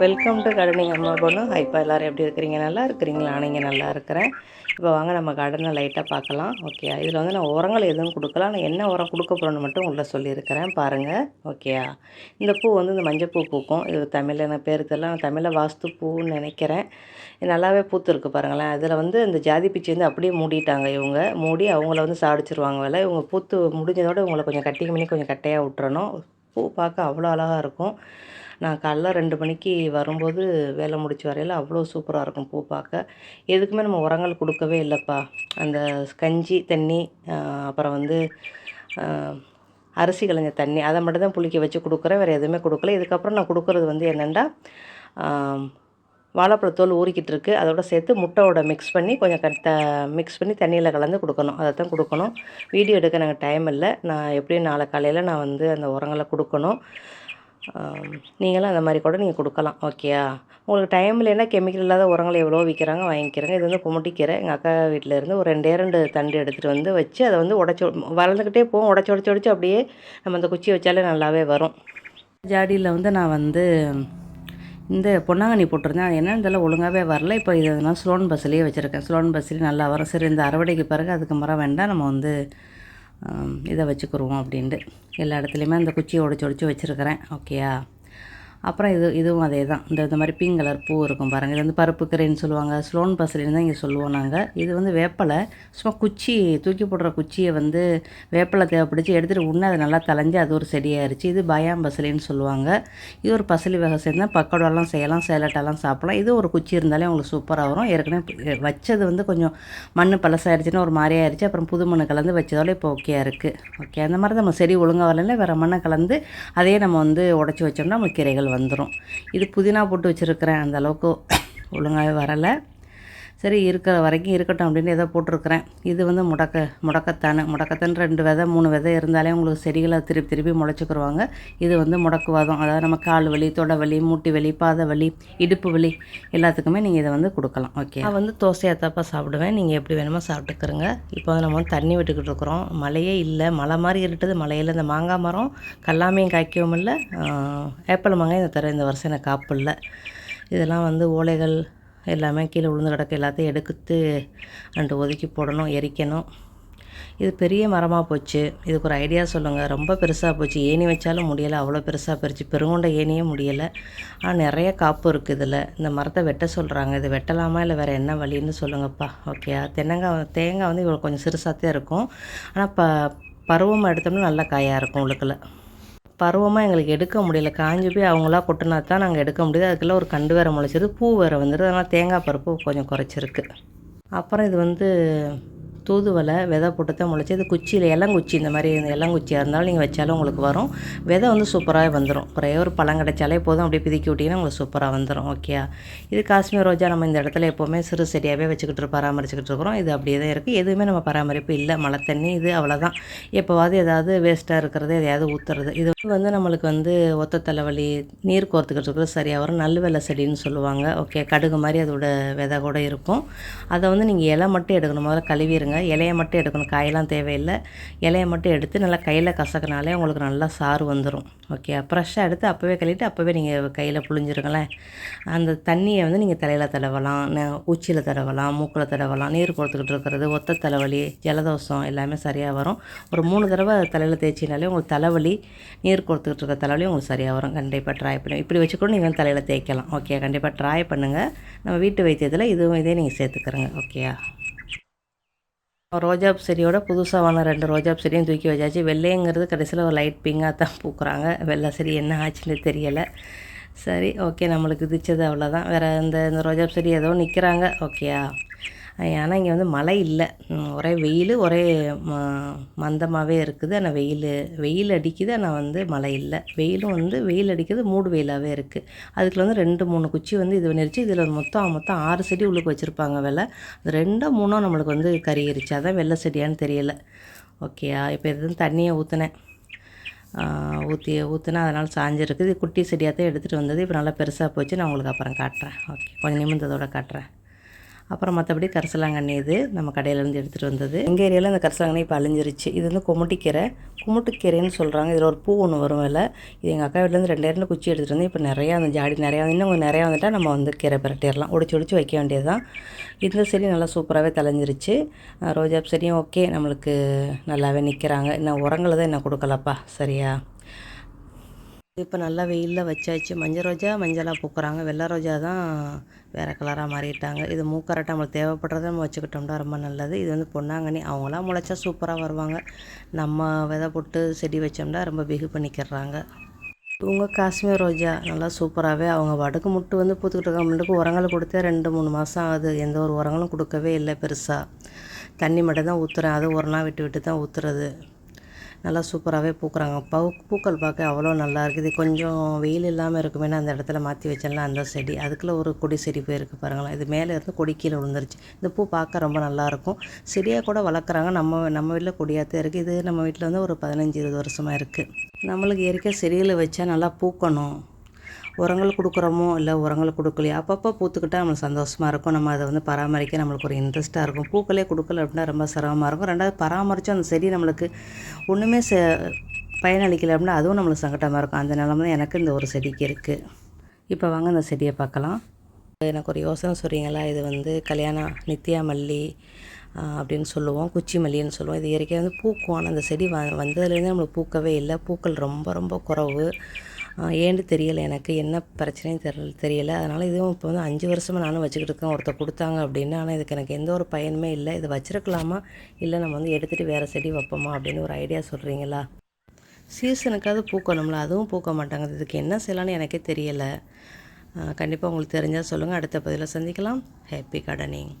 Welcome to gardening அம்மா பொண்ணு இப்போ எல்லோரும் எப்படி இருக்கிறீங்க? நல்லா இருக்கிறீங்களா? நான் இங்கே நல்லா இருக்கிறேன். இப்போ வாங்க நம்ம கார்டனை லைட்டாக பார்க்கலாம். ஓகே இதில் வந்து நான் உரங்கள் எதுவும் கொடுக்கலாம் நான் என்ன உரம் கொடுக்க போகிறேன்னு மட்டும் உங்களை சொல்லியிருக்கிறேன். பாருங்கள் ஓகேயா இந்த பூ வந்து இந்த மஞ்சள் பூ பூக்கும். இது தமிழில் நான் பேர் தெரியல. நான் தமிழில் வாஸ்து பூன்னு நினைக்கிறேன். நல்லாவே பூத்துருக்கு பாருங்களேன். அதில் வந்து இந்த ஜாதி பிச்சை வந்து அப்படியே மூடிட்டாங்க இவங்க. மூடி அவங்கள வந்து சாடிச்சிருவாங்க வேலை. இவங்க பூத்து முடிஞ்சதோட இவங்களை கொஞ்சம் கட்டிங் பண்ணி கொஞ்சம் கட்டையாக விட்டுறணும். பூ பார்க்க அவ்வளோ அழகாக இருக்கும். நான் காலைல ரெண்டு மணிக்கு வரும்போது வேலை முடிச்சு வரையில் அவ்வளோ சூப்பராக இருக்கும் பூ பார்க்க. எதுக்குமே நம்ம உரங்கள் கொடுக்கவே இல்லைப்பா. அந்த கஞ்சி தண்ணி அப்புறம் வந்து அரிசி களைஞ்ச தண்ணி அதை மட்டும் தான் புளிக்க வச்சு கொடுக்குறேன். வேறு எதுவுமே கொடுக்கல. இதுக்கப்புறம் நான் கொடுக்குறது வந்து என்னென்னா வாழைப்பழத்தோல் ஊறிக்கிட்டு இருக்குது அதோட சேர்த்து முட்டையோட மிக்ஸ் பண்ணி கொஞ்சம் கட்ட மிக்ஸ் பண்ணி தண்ணியில் கலந்து கொடுக்கணும். அதை தான் கொடுக்கணும். வீடியோ எடுக்க நாங்கள் டைம் இல்லை. நான் எப்படியும் நாளை காலையில் நான் வந்து அந்த உரங்களை கொடுக்கணும். நீங்களும் அந்த மாதிரி கூட நீங்கள் கொடுக்கலாம். ஓகேயா உங்களுக்கு டைம் இல்லைன்னா கெமிக்கல் இல்லாத உரங்களை எவ்வளோ விற்கிறாங்க வாங்கிக்கிறாங்க. இது வந்து குமட்டிக்கீரை எங்கள் அக்கா வீட்டிலேருந்து ஒரு ரெண்டே ரெண்டு தண்டு எடுத்துகிட்டு வந்து வச்சு அதை வந்து உடச்சி வளர்ந்துக்கிட்டே போகும். உடச்சி உடச்சி உடச்சி அப்படியே நம்ம அந்த குச்சி வச்சாலே நல்லாவே வரும். ஜாடியில் வந்து நான் வந்து இந்த பொன்னாங்கண்ணி போட்டிருந்தேன் அது என்னன்னு தெரியல ஒழுங்காகவே வரல. இப்போ இது நான் ஸ்லோன் பஸ்லேயே வச்சுருக்கேன். ஸ்லோன் பஸ்லேயே நல்லா வரும் சரி இந்த அறுவடைக்கு பிறகு அதுக்கு மரம் வேண்டாம் நம்ம வந்து இதை வச்சுக்கிருவோம் அப்படின்ட்டு. எல்லா இடத்துலையுமே அந்த குச்சியை உடச்சி உடச்சி வச்சுருக்கிறேன். ஓகேயா? அப்புறம் இது இதுவும் அதே தான் இந்த இந்த மாதிரி பிங்க் கலர் பூ இருக்கும் பாருங்கள் இது வந்து பருப்பு கரைன்னு சொல்லுவாங்க. ஸ்லோன் பசலின்னு தான் இங்கே சொல்லுவோம் நாங்கள் இது வந்து வேப்பலை. சும்மா குச்சி தூக்கி போடுற குச்சியை வந்து வேப்பலை தேவைப்பிடிச்சி எடுத்துகிட்டு உடனே அது நல்லா தலைஞ்சி அது ஒரு செடியாயிருச்சு. இது பயாம் பசலின்னு சொல்லுவாங்க. இது ஒரு பசலி வகை சேர்ந்தால் பக்கோடாலாம் செய்யலாம் சேலட்டெல்லாம் சாப்பிடலாம். இது ஒரு குச்சி இருந்தாலே உங்களுக்கு சூப்பராக வரும். ஏற்கனவே வச்சது வந்து கொஞ்சம் மண் பழசாயிருச்சுன்னா ஒரு மாதிரி ஆயிடுச்சு அப்புறம் புது மண் கலந்து வச்சதோட இப்போ ஓகேயா இருக்குது ஓகே அந்த மாதிரி நம்ம செடி ஒழுங்காக வரலன்னா வேறு மண்ணை கலந்து அதையே நம்ம வந்து உடச்சி வச்சோம்னா நம்ம கீரைகள் வந்துடும் இது புதினா போட்டு வச்சுருக்கிறேன். அந்த அளவுக்கு ஒழுங்காகவே வரலை. சரி இருக்கிற வரைக்கும் இருக்கட்டும் அப்படின்னு ஏதோ போட்டிருக்கிறேன். இது வந்து முடக்க முடக்கத்தானு. முடக்கத்தான் ரெண்டு விதை மூணு விதை இருந்தாலே உங்களுக்கு செடிகளை திருப்பி திருப்பி முளைச்சிக்கிருவாங்க. இது வந்து முடக்குவாதம். அதாவது நம்ம கால் வலி தொடை வலி மூட்டி வலி பாத வலி இடுப்பு வலி எல்லாத்துக்குமே நீங்கள் இதை வந்து கொடுக்கலாம். ஓகே. நான் வந்து தோசையாக தப்பாக சாப்பிடுவேன். நீங்கள் எப்படி வேணுமோ சாப்பிட்டுக்கிறங்க இப்போ வந்து நம்ம வந்து தண்ணி விட்டுக்கிட்டு இருக்கிறோம். மழையே இல்லை. மழை மாதிரி இருட்டுது. மழையில் இந்த மாங்காய் மரம் கல்லாமையும் காய்க்கவும் இல்லை. ஏப்பல் மாங்காய் இந்த தர இந்த வருஷம் எனக்கு காப்பு இல்லை. இதெல்லாம் வந்து ஓலைகள் எல்லாமே கீழே விழுந்து கிடக்க எல்லாத்தையும் எடுத்து ரெண்டு ஒதுக்கி போடணும் எரிக்கணும். இது பெரிய மரமாக போச்சு. இதுக்கு ஒரு ஐடியா சொல்லுங்கள் ரொம்ப பெருசாக போச்சு. ஏணி வச்சாலும் முடியலை. அவ்வளோ பெருசாக போயிடுச்சு பெருங்கொண்ட ஏணியே முடியலை. ஆனால் நிறைய காப்பு இருக்குது இதில். இந்த மரத்தை வெட்ட சொல்கிறாங்க இது வெட்டலாமா இல்லை வேறு என்ன வழின்னு சொல்லுங்கப்பா. ஓகேயா தென்னங்காய் தேங்காய் வந்து இவ்வளோ கொஞ்சம் சிறுசாத்தே இருக்கும். ஆனால் ப பருவமாக எடுத்தோம்னா நல்ல காயாக இருக்கும் உள்ளுக்குள்ள. பருவமாக எங்களுக்கு எடுக்க முடியல. காஞ்சி போய் அவங்களா கொட்டினா தான் நாங்கள் எடுக்க முடியுது. அதுக்குள்ளே ஒரு கண்டு வேறு முளைச்சிது. பூ வேறு வந்துடுது அதனால் தேங்காய் பருப்பு கொஞ்சம் குறைச்சிருக்கு. அப்புறம் இது வந்து தூதுவளை விதை போட்டு தான் முளைச்சி அது குச்சியில் இளங்குச்சி இந்த மாதிரி இந்த இளங்குச்சியாக இருந்தாலும் நீங்கள் வச்சாலும் உங்களுக்கு வரும். விதை வந்து சூப்பராக வந்துடும் ஒரே ஒரு பழம் கிடைச்சாலே போதும். அப்படியே பிதுக்கி விட்டிங்கன்னா உங்களுக்கு சூப்பராக வந்துடும் ஓகே இது காஷ்மீர் ரோஜா நம்ம இந்த இடத்துல எப்போவுமே சிறு செடியாகவே வச்சுக்கிட்டு பராமரிச்சுக்கிட்டு இருக்கிறோம். இது அப்படியே தான் இருக்குது எதுவுமே நம்ம பராமரிப்பு இல்லை. மழை தண்ணி இது அவ்வளோதான் எப்போவாது ஏதாவது வேஸ்ட்டாக இருக்கிறது எதையாவது ஊற்றுறது இது வந்து நம்மளுக்கு வந்து ஒத்த தலைவலி நீர் கோர்த்துக்கிட்டு இருக்கிறது சரியாக வரும். நல்ல வெள்ளை செடின்னு சொல்லுவாங்க. ஓகே கடுகு மாதிரி அதோட விதை கூட இருக்கும். அதை வந்து நீங்கள் இலை மட்டும் எடுக்கணும். முதல்ல கழுவிடுங்க இலையை மட்டும் எடுக்கணும். காயெல்லாம் தேவையில்லை. இலையை மட்டும் எடுத்து நல்லா கையில் கசக்கினாலே உங்களுக்கு நல்லா சாறு வந்துடும் ஓகே ஃப்ரெஷ்ஷாக எடுத்து அப்போவே கழுவிட்டு அப்போவே நீங்கள் கையில் புழிஞ்சிருங்களேன். அந்த தண்ணியை வந்து நீங்கள் தலையில் தடவலாம். உச்சியில் தடவலாம் மூக்கில் தடவலாம். நீர் கொடுத்துக்கிட்டு இருக்கிறது ஒத்த தலைவலி ஜலதோஷம் எல்லாமே சரியாக வரும். ஒரு மூணு தடவை தலையில் தேய்ச்சினாலே உங்களுக்கு தலைவலி நீர் கொடுத்துக்கிட்டு இருக்கிற தலைவலி உங்களுக்கு சரியாக வரும். கண்டிப்பாக ட்ரை பண்ணி இப்படி வச்சு கூட நீங்கள் தலையில் தேய்க்கலாம். ஓகே கண்டிப்பாக ட்ரை பண்ணுங்கள் நம்ம வீட்டு வைத்தியத்தில் இதுவும் இதே நீங்கள் சேர்த்துக்கிறங்க. ஓகேயா ரோஜாப் செடியோட புதுசாக வாங்கின ரெண்டு ரோஜாப் செடியும் தூக்கி வச்சாச்சு. வெள்ளைங்கிறது கடைசியில் ஒரு லைட் பிங்காக தான் பூக்குறாங்க. வெள்ளை செடி என்ன ஆச்சுன்னு தெரியலை. சரி ஓகே நம்மளுக்கு திச்சது அவ்வளோதான் வேறு இந்த இந்த ரோஜாப் செடி ஏதோ நிற்கிறாங்க ஓகேயா ஆனால் இங்கே வந்து மழை இல்லை. ஒரே வெயில் ஒரே மந்தமாகவே இருக்குது. ஆனால் வெயில் வெயில் அடிக்குது. ஆனால் வந்து மழை இல்லை. வெயிலும் வந்து வெயில் அடிக்கிறது மூடு வெயிலாகவே இருக்குது அதுக்குள்ள வந்து ரெண்டு மூணு குச்சி வந்து இது பண்ணிருச்சு. இதில் மொத்தம் மொத்தம் ஆறு செடி உள்ளுக்கு வச்சுருப்பாங்க வெள்ளை அது ரெண்டோ மூணோ நம்மளுக்கு வந்து கறியிருச்சு அதான் வெள்ளை செடியான்னு தெரியல. ஓகேயா இப்போ எதுவும் தண்ணியை ஊற்றினேன் ஊற்றி ஊற்றினா அதனால் சாஞ்சிருக்கு. இது குட்டி செடியாக தான் எடுத்துகிட்டு வந்தது. இப்போ நல்லா பெருசாக போச்சு. நான் உங்களுக்கு அப்புறம் காட்டுறேன். ஓகே கொஞ்சம் நிமிந்ததோடு காட்டுறேன். அப்புறம் மற்றபடி கரிசலாங்கண்ணி இது நம்ம கடையிலேருந்து எடுத்துகிட்டு வந்தது. எங்கள் ஏரியாவில் இந்த கரிசலாங்கண்ணி இப்போ அழிஞ்சிருச்சு. இது வந்து குமுட்டிக்கீரை. குமுட்டுக்கீரைன்னு சொல்கிறாங்க இதில் ஒரு பூ ஒன்று வரும் இல்லை இது எங்கள் அக்கா வீட்டிலேருந்து ரெண்டு இரண்டு குச்சி எடுத்துகிட்டு வந்து இப்போ நிறையா அந்த ஜாடி நிறையா வந்து இன்னும் நிறையா வந்துட்டால் நம்ம வந்து கீரை பிரட்டிடலாம் ஒடிச்சு ஒடிச்சு வைக்க வேண்டியது தான் இந்த செடி நல்லா சூப்பராகவே தலைஞ்சிருச்சு ரோஜாப் ரோஜா செடியும் ஓகே நம்மளுக்கு நல்லாவே நிற்கிறாங்க இன்னும் உரங்களை தான் என்ன கொடுக்கலப்பா. சரியா? இப்போ நல்லா வெயிலில் வச்சாச்சு. மஞ்சள் ரோஜா மஞ்சளாக பூக்குறாங்க. வெள்ளை ரோஜா தான் வேறு கலராக மாறிட்டாங்க. இது மூக்கரட்டை நம்மளுக்கு தேவைப்படுறத நம்ம வச்சுக்கிட்டோம்னா ரொம்ப நல்லது. இது வந்து பொன்னாங்கண்ணி. அவங்களாம் முளைச்சா சூப்பராக வருவாங்க. நம்ம விதை போட்டு செடி வச்சோம்னா ரொம்ப பிகு பண்ணிக்கிறாங்க இவங்க காஷ்மீர் ரோஜா நல்லா சூப்பராகவே அவங்க வடக்கு முட்டு வந்து பூத்துக்கிட்டு இருக்க முட்டுக்கு உரங்கள் கொடுத்தே ரெண்டு மூணு மாதம் ஆகுது. எந்த ஒரு உரங்களும் கொடுக்கவே இல்லை பெருசாக தண்ணி மட்டும் தான் ஊற்றுறேன் அது ஒரு நாள் விட்டு விட்டு தான் ஊற்றுறது நல்லா சூப்பராகவே பூக்குறாங்க. பூ பூக்கள் பார்க்க அவ்வளோ நல்லா இருக்குது. கொஞ்சம் வெயில் இல்லாமல் இருக்குமேனா அந்த இடத்துல மாற்றி வச்சிடலாம் அந்த செடி. அதுக்குள்ளே ஒரு கொடி செடி போயிருக்கு பாருங்களேன். இது மேலே இருந்து கொடி கீழே விழுந்துருச்சு. இந்த பூ பார்க்க ரொம்ப நல்லாயிருக்கும் செடியாக கூட வளர்க்குறாங்க. நம்ம நம்ம வீட்டில் கொடியாகத்தே இருக்குது இது நம்ம வீட்டில் வந்து ஒரு பதினஞ்சு இருபது வருஷமாக இருக்குது நம்மளுக்கு இயற்கை செடியில் வச்சா நல்லா பூக்கணும். உரங்கள் கொடுக்குறோமோ இல்லை உரங்கள் கொடுக்கலையோ அப்பப்போ பூத்துக்கிட்டால் நம்மளுக்கு சந்தோஷமாக இருக்கும். நம்ம அதை வந்து பராமரிக்க நம்மளுக்கு ஒரு இன்ட்ரெஸ்ட்டாக இருக்கும். பூக்களே கொடுக்கல அப்படின்னா ரொம்ப சிரமமாக இருக்கும். ரெண்டாவது பராமரித்தோம் அந்த செடி நம்மளுக்கு ஒன்றுமே ச பயனளிக்கலை அப்படின்னா அதுவும் நம்மளுக்கு சங்கடமாக இருக்கும். அந்த நிலமை தான் எனக்கு இந்த ஒரு செடிக்கு இருக்குது இப்போ வாங்க அந்த செடியை பார்க்கலாம். எனக்கு ஒரு யோசனை சொல்கிறீங்களா இது வந்து கல்யாணம் நித்யா மல்லி அப்படின்னு சொல்லுவோம். குச்சி மல்லின்னு சொல்லுவோம். இது இயற்கையாக வந்து பூக்கும் ஆனால் அந்த செடி வ வந்ததுலேருந்து நம்மளுக்கு பூக்கவே இல்லை. பூக்கள் ரொம்ப ரொம்ப குறவு. ஏன்னு தெரியலை. எனக்கு என்ன பிரச்சனையும் தெரியல தெரியல. அதனால் இதுவும் இப்போ வந்து அஞ்சு வருஷமாக நானும் வச்சுக்கிட்டு இருக்கேன். ஒருத்தர் கொடுத்தாங்க அப்படின்னு ஆனால் இதுக்கு எனக்கு எந்த ஒரு பயனுமே இல்லை. இதை வச்சுருக்கலாமா? இல்லை நம்ம வந்து எடுத்துகிட்டு வேறு செடி வைப்போமா? அப்படின்னு ஒரு ஐடியா சொல்கிறீங்களா சீசனுக்காவது பூக்கணும்ல அதுவும் பூக்க மாட்டாங்க. இதுக்கு என்ன செய்யலான்னு எனக்கே தெரியலை. கண்டிப்பாக உங்களுக்கு தெரிஞ்சால் சொல்லுங்கள் அடுத்த பதிவில் சந்திக்கலாம். Happy gardening